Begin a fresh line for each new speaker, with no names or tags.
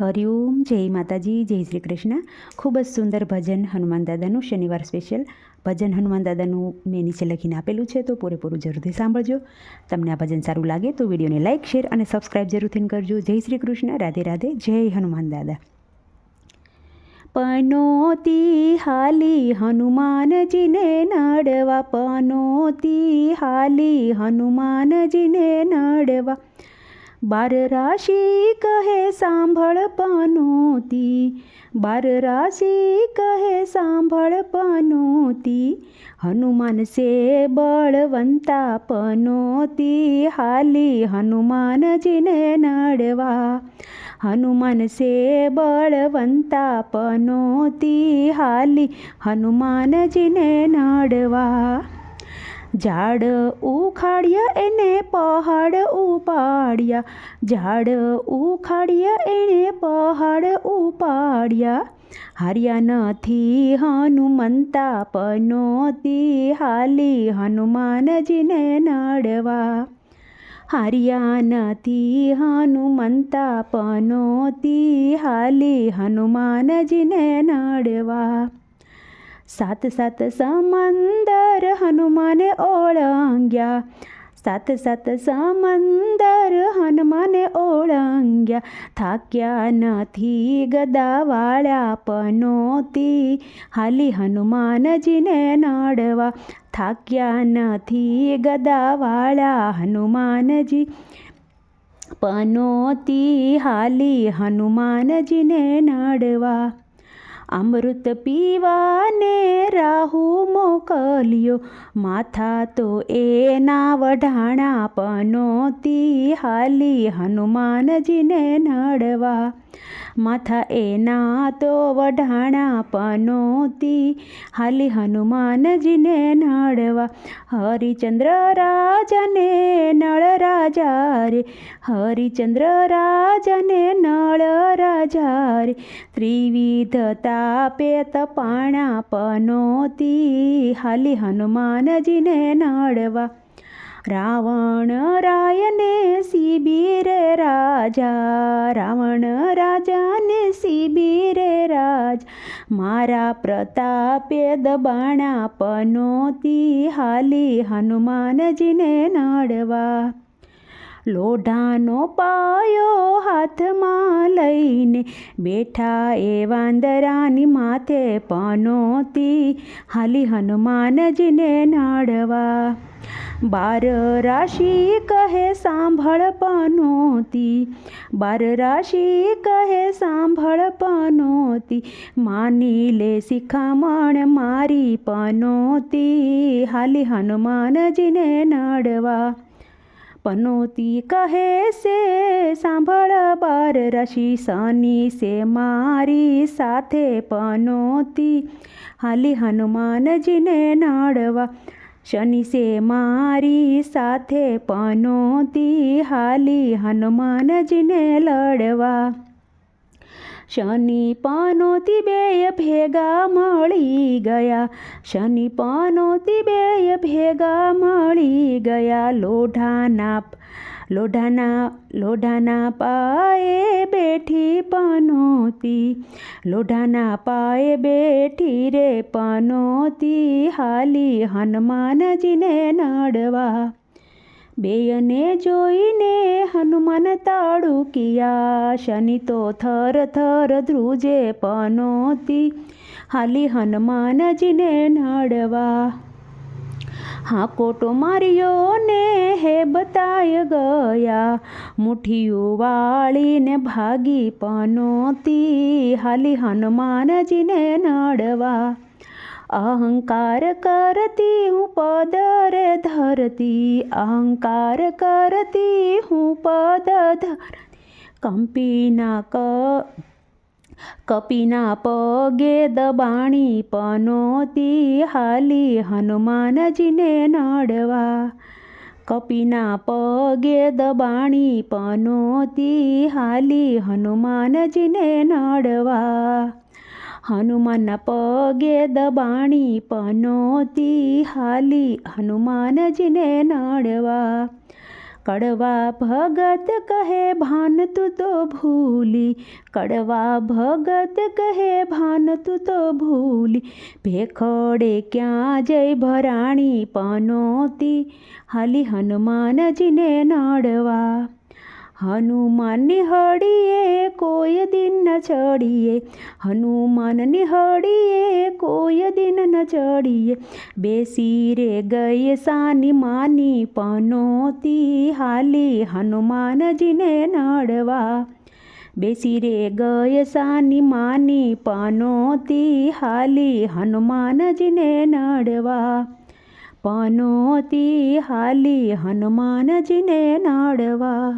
હરિઓમ જય માતાજી, જય શ્રી કૃષ્ણ. ખૂબ જ સુંદર ભજન હનુમાન દાદાનું શનિવાર સ્પેશિયલ. ભજન હનુમાન દાદાનું મેં નીચે લખીને આપેલું છે, તો પૂરેપૂરું જરૂરથી સાંભળજો. તમને આ ભજન સારું લાગે તો વિડીયોને લાઇક, શેર અને સબસ્ક્રાઈબ જરૂરથી કરજો. જય શ્રી કૃષ્ણ, રાધે રાધે, જય હનુમાન દાદા. પનોતી હાલી હનુમાનજીને નડવા, પનોતી હાલી હનુમાનજીને નડવા. બાર રાશિ કહે સાંભળ પનોતી બાર રાશિ કહે સાંભળ પનોતી હનુમાન સે બળવંતા પનોતી હાલી હનુમાનજીને નડવા. હનુમાન સે બળવંતા પનોતી હાલી હનુમાનજીને નડવા. ઝાડ ઉખાડ્યા એને પહાડ ઉપાડ્યા. ઝાડ ઉખાડ્યા એણે પહાડ ઉપાડ્યા. હાર્યા નથી હનુમંતા પનોતી હાલી હનુમાનજીને નડવા. હાર્યા નથી હનુમંતા પનોતી હાલી હનુમાનજીને નડવા. સાત સાત સમંદર હનુમાને ઓળંગ્યા. સાત સાત સમંદર હનુમાને ઓળંગ્યા. થાક્યા નથી ગદાવાળા પનોતી. હાલી હનુમાનજીને નડવા. થાક્યા નથી ગદાવાળા હનુમાનજી. પનોતી હાલી હનુમાનજીને નડવા. અમૃત પીવાને રાહુ મોકલ્યો. માથા તો એના વઢાણા પનોતી હાલી હનુમાનજીને નડવા. માથા એના તો વઢાણા પનોતી. હાલી હનુમાનજીને નડવા. હરિચંદ્ર રાજાને નળ રાજા રે. હરિચંદ્ર રાજાને નળ રાજા રે. ત્રિવિધ તાપે તપાણા પનોતી. હાલી હનુમાનજીને નડવા. રાવણ રાયને શિબિરે રાજા રાવણ રાજાને શિબિરે રાજ. મારા પ્રતાપે દબાણા પનોતી હાલી હનુમાનજીને નડવા. લોઢાનો પાયો હાથમાં લઈને બેઠા એ વાંદરાની માથે પનોતી હાલી હનુમાનજીને નડવા. બાર રાશિ કહે સાંભળ પનોતી બાર રાશિ કહે સાંભળ પનોતી માની લે શિખામણ મારી પનોતી. હાલી હનુમાનજીને નડવા. પનોતી કહે છે, સાંભળ બાર રાશિ શનિ છે મારી સાથે પનોતી. હાલી હનુમાનજીને નડવા. શનિ સે મારી સાથે પનોતી હાલી હનુમાનજીને લડવા. શનિ પનોતી બેય ભેગા મળી ગયા. શનિ પનોતી બેય ભેગા મળી ગયા લોઢાના લોઢાના લોઢાના પાએ બેઠી પનોતી, લોઢાના પાએ બેઠી રે પનોતી, હાલી હનુમાનજીને નડવા. બેયને જોઈને હનુમાન તાડુકિયા, શનિ તો થર થર ધ્રુજે પનોતી, હાલી હનુમાનજીને નડવા. હા કોટો માર્યો ને હે બતાય ગયા. મુઠીઓ વાળીને ભાગી પનોતી, હાલી હનુમાનજીને નડવા. અહંકાર કરતી હું પદરે ધરતી, અહંકાર કરતી હું પદ ધરતી. કંપીના ક કપીના પગે દબાણી પનોતી હાલી હનુમાનજીને નડવા. કપિના પગે દબાણી પનોતી હાલી હનુમાનજીને નડવા. હનુમાનના પગે દબાણી પનોતી હાલી હનુમાનજીને નડવા. કડવા ભગત કહે ભાન તું તો ભૂલી. કડવા ભગત કહે ભાન તું તો ભૂલી. ભેખડે ક્યાં જય ભરાણી પનોતી. હાલી હનુમાનજીને નડવા. હનુમાનની હળીએ કોઈ દિન ન ચડીએ. હનુમાનની હળીએ કોઈ દિન ન ચડીએ. બેસી રે ગઈ સાની માની, પનોતી હાલી હનુમાનજીને નડવા. બેસી રે ગય સાની માની, પનોતી હાલી હનુમાનજીને નડવા. પનોતી હાલી હનુમાનજીને નડવા.